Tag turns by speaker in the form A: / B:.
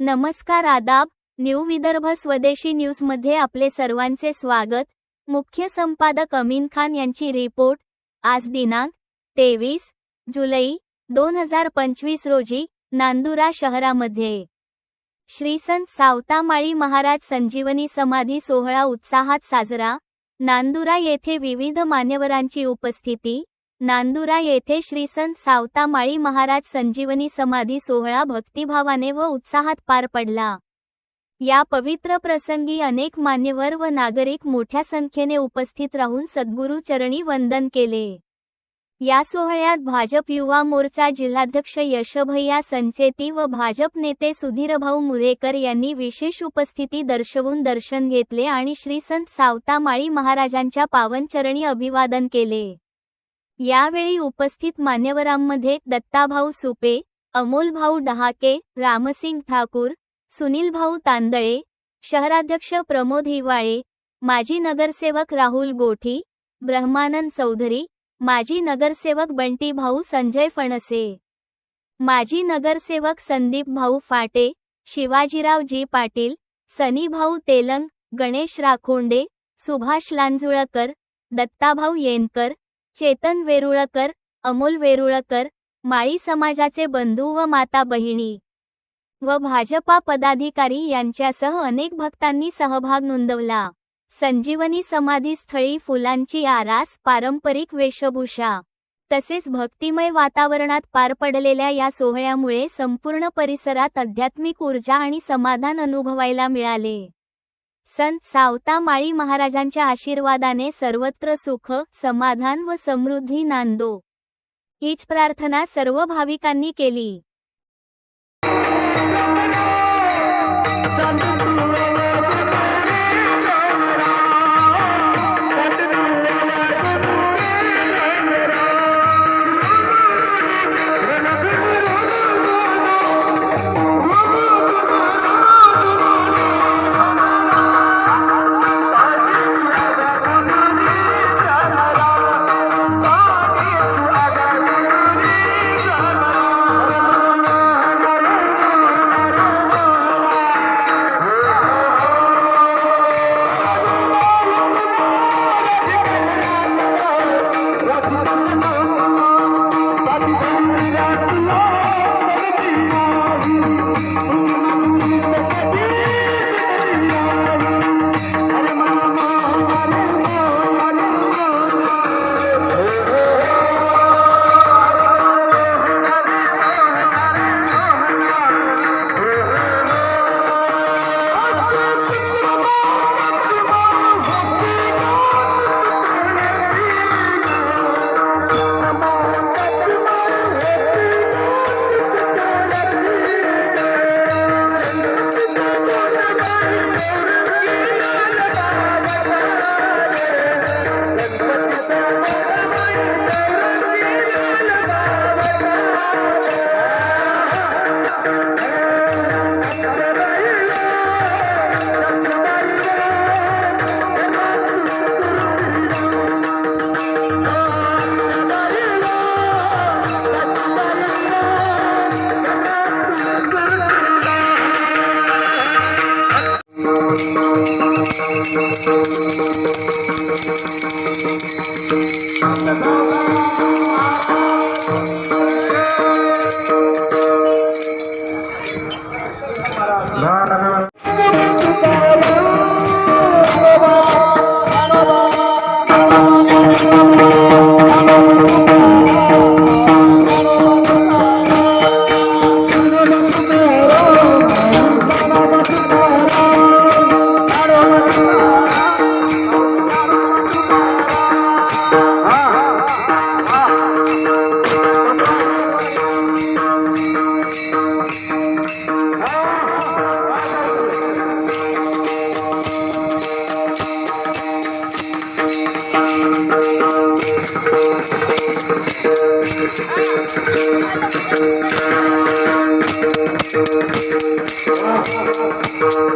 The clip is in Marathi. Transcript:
A: नमस्कार आदाब न्यू विदर्भ स्वदेशी न्यूजमध्ये आपले सर्वांचे स्वागत. मुख्य संपादक अमीन खान यांची रिपोर्ट. आज दिनांक तेवीस जुलै दोन हजार पंचवीस रोजी नांदुरा शहरामध्ये. श्री संत सावतामाळी महाराज संजीवनी समाधी सोहळा उत्साहात साजरा. नांदुरा येथे विविध मान्यवरांची उपस्थिती. नांदुरा येथे श्री संत सावतामाळी महाराज संजीवनी समाधी सोहळा भक्तिभावाने व उत्साहात पार पडला. या पवित्र प्रसंगी अनेक मान्यवर व नागरिक मोठ्या संख्येने उपस्थित राहून सद्गुरू चरणी वंदन केले. या सोहळ्यात भाजप युवा मोर्चा जिल्हाध्यक्ष यशभैया संचेती व भाजप नेते सुधीरभाऊ मुरेकर यांनी विशेष उपस्थिती दर्शवून दर्शन घेतले आणि श्री संत सावतामाळी महाराजांच्या पावनचरणी अभिवादन केले. यावेळी उपस्थित मान्यवरांमध्ये दत्ताभाऊ सुपे अमोलभाऊ डहाके रामसिंग ठाकूर सुनीलभाऊ तांदळे शहराध्यक्ष प्रमोद हिवाळे माजी नगरसेवक राहुल गोठी ब्रह्मानंद चौधरी माजी नगरसेवक बंटी भाऊ संजय फणसे माजी नगरसेवक संदीप भाऊ फाटे शिवाजीराव जी पाटील सनीभाऊ तेलंग गणेश राखोंडे सुभाष लांजुळकर दत्ताभाऊ येनकर चेतन वेरुळकर अमोल वेरुळकर माळी समाजाचे बंधू व माता बहिणी व भाजपा पदाधिकारी यांच्यासह अनेक भक्तांनी सहभाग नोंदवला. संजीवनी समाधी स्थळी फुलांची आरास पारंपरिक वेशभूषा तसेच भक्तिमय वातावरणात पार पडलेल्या या सोहळ्यामुळे संपूर्ण परिसरात आध्यात्मिक ऊर्जा आणि समाधान अनुभवायला मिळाले. संत सावता माळी महाराजांच्या आशीर्वादाने सर्वत्र सुख समाधान व समृद्धी नांदो. हीच प्रार्थना सर्व भाविकांनी केली. আমার Thank you.
B: Thank you.